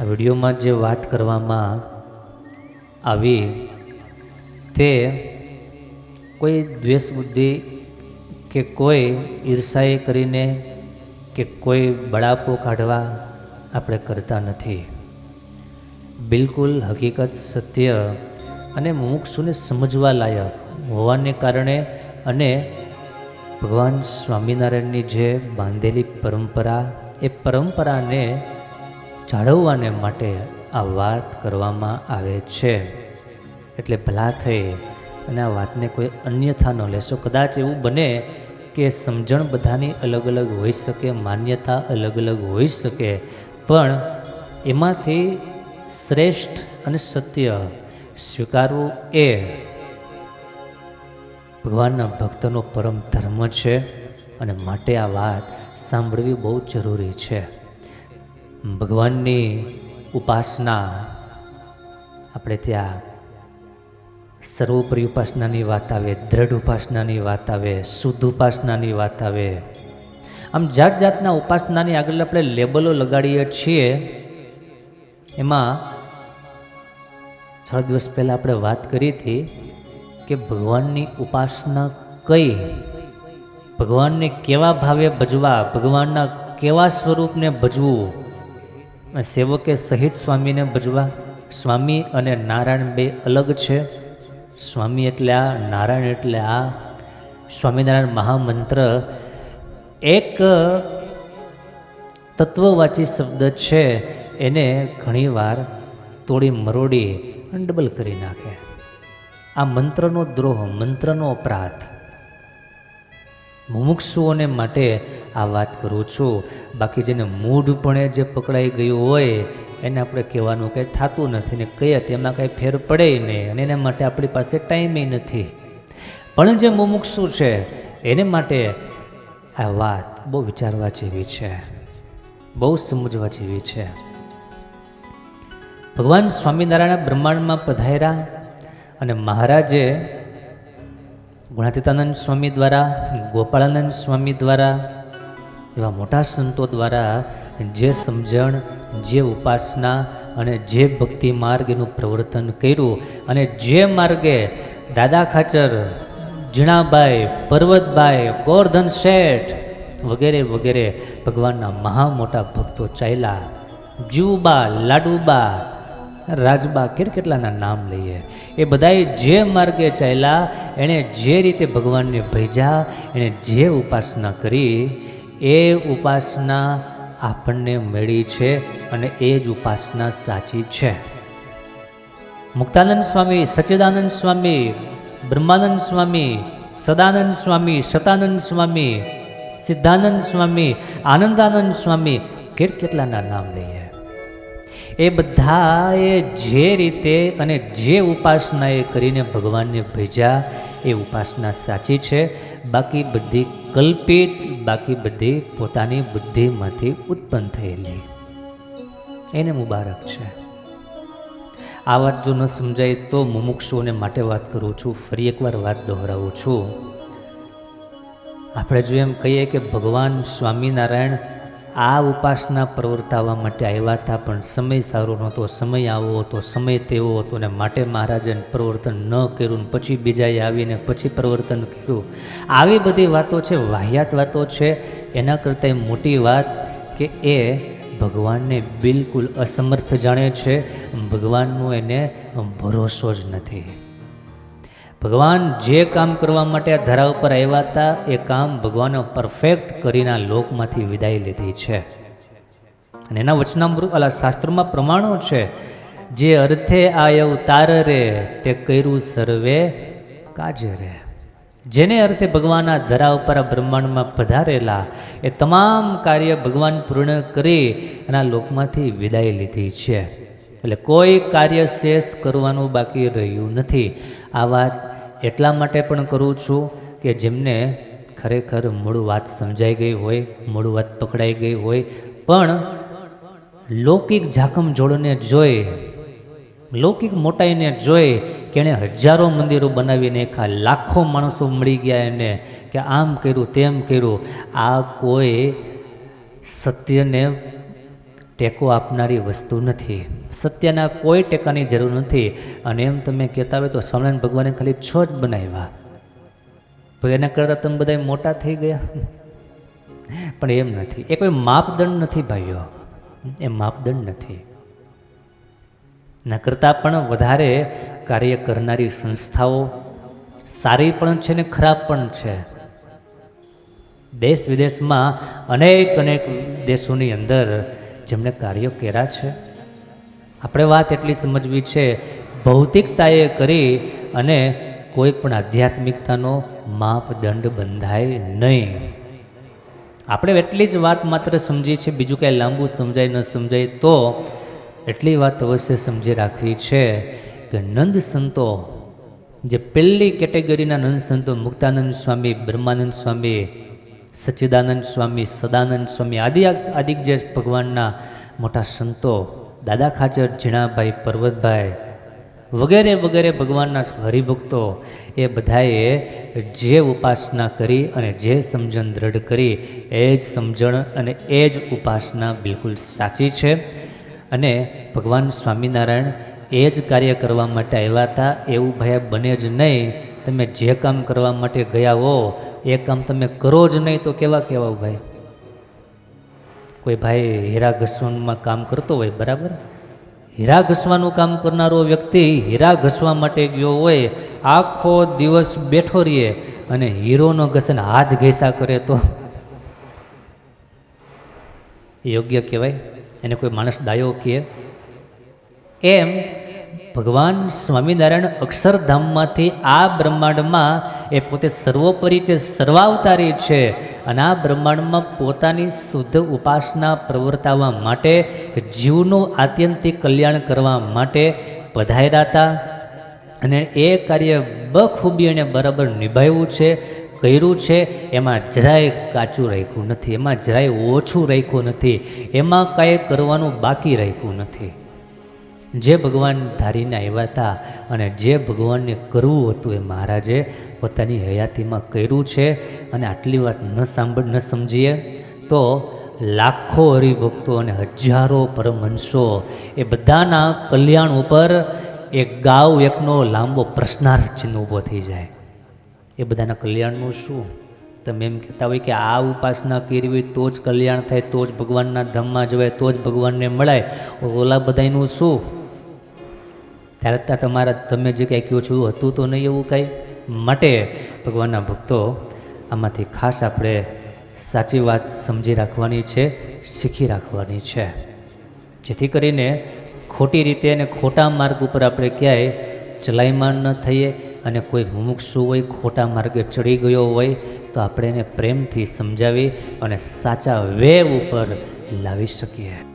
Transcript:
આ વિડીયોમાં જે વાત કરવામાં આવી તે કોઈ દ્વેષ બુદ્ધિ કે કોઈ ઈર્ષાએ કરીને કે કોઈ બળાપો કાઢવા આપણે કરતા નથી. બિલકુલ હકીકત સત્ય અને મુમુક્ષુને સમજવા લાયક હોવાને કારણે અને ભગવાન સ્વામિનારાયણની જે બાંધેલી પરંપરા, એ પરંપરાને જાળવવાને માટે આ વાત કરવામાં આવે છે. એટલે ભલા થઈ અને આ વાતને કોઈ અન્યથા ન લેશો. કદાચ એવું બને કે સમજણ બધાની અલગ અલગ હોઈ શકે, માન્યતા અલગ અલગ હોઈ શકે, પણ એમાંથી શ્રેષ્ઠ અને સત્ય સ્વીકારવું એ ભગવાનના ભક્તનો પરમ ધર્મ છે અને માટે આ વાત સાંભળવી બહુ જરૂરી છે. ભગવાનની ઉપાસના આપણે ત્યાં સર્વોપરી ઉપાસનાની વાત આવે, દ્રઢ ઉપાસનાની વાત આવે, શુદ્ધ ઉપાસનાની વાત આવે. આમ જાત જાતના ઉપાસનાની આગળ આપણે લેબલો લગાડીએ છીએ. એમાં થોડા દિવસ પહેલાં આપણે વાત કરી હતી કે ભગવાનની ઉપાસના કઈ? ભગવાનને કેવા ભાવે ભજવા? ભગવાનના કેવા સ્વરૂપને ભજવું? સેવકે સહિત સ્વામીને ભજવા. સ્વામી અને નારાયણ બે અલગ છે. સ્વામી એટલે આ, નારાયણ એટલે આ. સ્વામિનારાયણ મહામંત્ર એક તત્વવાચી શબ્દ છે. એને ઘણીવાર તોડી મરોડી અને ડબલ કરી નાખે. આ મંત્રનો દ્રોહ, મંત્રનો અપરાધ. મુમુક્ષુઓને માટે આ વાત કરું છું. બાકી જેને મૂઢપણે જે પકડાઈ ગયું હોય, એને આપણે કહેવાનું કંઈ થતું નથી ને કહીએ તેમાં કાંઈ ફેર પડે નહીં અને એના માટે આપણી પાસે ટાઈમે નથી. પણ જે મુમુક્ષુ છે, એને માટે આ વાત બહુ વિચારવા જેવી છે. બહુ સમજવા જેવી છે. ભગવાન સ્વામિનારાયણ બ્રહ્માંડમાં પધાર્યા અને મહારાજે ગુણાતીતાનંદ સ્વામી દ્વારા, ગોપાળાનંદ સ્વામી દ્વારા, એવા મોટા સંતો દ્વારા જે સમજણ, જે ઉપાસના અને જે ભક્તિ માર્ગ એનું પ્રવર્તન કર્યું અને જે માર્ગે દાદા ખાચર જીણાભાઈ પર્વતભાઈ ગોરધન શેઠ વગેરે વગેરે ભગવાનના મહા મોટા ભક્તો ચાલ્યા. જીવબા લાડુબા, રાજબા કેટ કેટલાના નામ લઈએ. એ બધાએ જે માર્ગે ચાલ્યા એણે જે રીતે ભગવાનને ભેજા, એણે જે ઉપાસના કરી, એ ઉપાસના આપણને મળી છે અને એ જ ઉપાસના સાચી છે. મુક્તાનંદ સ્વામી, સચ્ચિદાનંદ સ્વામી, બ્રહ્માનંદ સ્વામી, સદાનંદ સ્વામી શતાનંદ સ્વામી, સિદ્ધાનંદ સ્વામી, આનંદાનંદ સ્વામી, કેટ કેટલાના નામ લઈએ? એ બધાએ જે રીતે અને જે ઉપાસના એ કરીને ભગવાનને ભેજ્યા એ ઉપાસના સાચી છે. બાકી બધી કલ્પિત, બાકી બધી પોતાની બુદ્ધિમાંથી ઉત્પન્ન થયેલી. એને મુબારક છે. આ વાત જો ન સમજાય તો મુમુક્ષુઓને માટે વાત કરું છું, ફરી એકવાર વાત દોહરાવું છું. આપણે જો એમ કહીએ કે ભગવાન સ્વામિનારાયણ આ ઉપાસના પ્રવર્તાવવા માટે આવ્યા હતા, પણ સમય સારો નહોતો, સમય આવો હતો, સમય તેવો હતો ને માટે મહારાજે પ્રવર્તન ન કર્યું પછી બીજાએ આવીને પછી પ્રવર્તન કર્યું. આવી બધી વાતો છે, વાહિયાત વાતો છે, એના કરતાં મોટી વાત કે એ ભગવાનને બિલકુલ અસમર્થ જાણે છે, ભગવાનનો એને ભરોસો જ નથી. ભગવાન જે કામ કરવા માટે આ ધરા ઉપર આવ્યા હતા, એ કામ ભગવાને પરફેક્ટ કરીને આ લોકમાંથી વિદાય લીધી છે. અને એના વચનામૃત, અલા શાસ્ત્રોમાં પ્રમાણો છે, જે અર્થે આયવ તાર રે તે કર્યું સર્વે કાજે રે જેને અર્થે ભગવાનના આ ધરા ઉપર આ બ્રહ્માંડમાં પધારેલા, એ તમામ કાર્ય ભગવાન પૂર્ણ કરી અને આ લોકમાંથી વિદાય લીધી છે. એટલે કોઈ કાર્ય શેષ કરવાનું બાકી રહ્યું નથી. આ વાત એટલા માટે પણ કરું છું કે જેમને ખરેખર મૂળ વાત સમજાઈ ગઈ હોય, મૂળ વાત પકડાઈ ગઈ હોય, પણ લૌકિક ઝાકમ જોડને જોઈ, લૌકિક મોટાઈને જોઈ કે એણે હજારો મંદિરો બનાવીને નાખ્યા લાખો માણસો મળી ગયા એને કે આમ કર્યું, તેમ કર્યું. આ કોઈ સત્યને ટેકો આપનારી વસ્તુ નથી. સત્યના કોઈ ટેકાની જરૂર નથી. અને એમ તમે કહેતા હોય તો સ્વામિનારાયણ ભગવાને ખાલી છ જ બનાવ્યા. તો એના કરતાં તમે બધા મોટા થઈ ગયા. પણ એમ નથી. એ કોઈ માપદંડ નથી ભાઈઓ. એ માપદંડ નથી. ના કરતાં પણ વધારે કાર્ય કરનારી સંસ્થાઓ સારી પણ છે ને ખરાબ પણ છે. દેશ વિદેશમાં અનેક અનેક દેશોની અંદર જેમણે કાર્યો કર્યા છે. આપણે વાત એટલી સમજવી છે, ભૌતિકતાએ કરી અને કોઈ પણ આધ્યાત્મિકતાનો માપદંડ બંધાય નહીં. આપણે એટલી જ વાત માત્ર સમજીએ છીએ, બીજું કાંઈ લાંબુ સમજાય ન સમજાય તો એટલી વાત અવશ્ય સમજી રાખવી છે કે નંદ સંતો, જે પહેલી કેટેગરીના નંદ સંતો મુક્તાનંદ સ્વામી, બ્રહ્માનંદ સ્વામી સચ્ચિદાનંદ સ્વામી, સદાનંદ સ્વામી, આદિ આદિ જે ભગવાનના મોટા સંતો, દાદા ખાચર, ઝીણાભાઈ, પર્વતભાઈ વગેરે વગેરે ભગવાનના હરિભક્તો એ બધાએ જે ઉપાસના કરી અને જે સમજણ દ્રઢ કરી, એ જ સમજણ અને એ જ ઉપાસના બિલકુલ સાચી છે. અને ભગવાન સ્વામિનારાયણ એ જ કાર્ય કરવા માટે આવ્યા હતા. એવું ભાઈ બને જ નહીં. તમે જે કામ કરવા માટે ગયા હો એ કામ તમે કરો જ નહીં તો કેવા કહેવા ભાઈ? કોઈ ભાઈ હીરા ઘસવામાં કામ કરતો હોય, બરાબર? હીરા ઘસવાનું કામ કરનારો વ્યક્તિ હીરા ઘસવા માટે ગયો હોય, આખો દિવસ બેઠો રહીએ અને હીરોનો ઘસન હાથ ઘેસા કરે તો? યોગ્ય કહેવાય? એને કોઈ માણસ ડાયો કહે? એમ ભગવાન સ્વામિનારાયણ અક્ષરધામમાંથી આ બ્રહ્માંડમાં એ પોતે સર્વોપરી છે સર્વાવતારી છે અને આ બ્રહ્માંડમાં પોતાની શુદ્ધ ઉપાસના પ્રવર્તાવવા માટે, જીવનું આત્યંતિક કલ્યાણ કરવા માટે પધાર્યા હતા. અને એ કાર્ય બખૂબી એણે બરાબર નિભાવ્યું છે, કર્યું છે. એમાં જરાય કાચું રાખ્યું નથી, એમાં જરાય ઓછું રાખ્યું નથી, એમાં કાંઈ કરવાનું બાકી રાખ્યું નથી. જે ભગવાન ધારીને આવ્યા હતા અને જે ભગવાનને કરવું હતું એ મહારાજે પોતાની હયાતીમાં કર્યું છે અને આટલી વાત ન સાંભળ, ન સમજીએ, તો લાખો હરિભક્તો અને હજારો પરમહંસો એ બધાના કલ્યાણ ઉપર એક ગાવ એકનો લાંબો પ્રશ્નાર્થ ચિહ્ન ઊભો થઈ જાય. એ બધાના કલ્યાણનું શું? તમે એમ કહેતા હોય કે આ ઉપાસના કરવી તો જ કલ્યાણ થાય, તો જ ભગવાનના ધામમાં જવાય, તો જ ભગવાનને મળાય. ઓલા બધાનું શું? ત્યારે ત્યાં તમારા તમે જે કંઈ કહો છો એવું હતું તો નહીં એવું કાંઈ? માટે ભગવાનના ભક્તો આમાંથી ખાસ આપણે સાચી વાત સમજી રાખવાની છે, શીખી રાખવાની છે. જેથી કરીને ખોટી રીતે અને ખોટા માર્ગ ઉપર આપણે ક્યાંય ચલાયમાન ન થઈએ અને કોઈ મુમુક્ષુ હોય, ખોટા માર્ગે ચડી ગયો હોય, તો આપણે એને પ્રેમથી સમજાવી અને સાચા વેવ ઉપર લાવી શકીએ.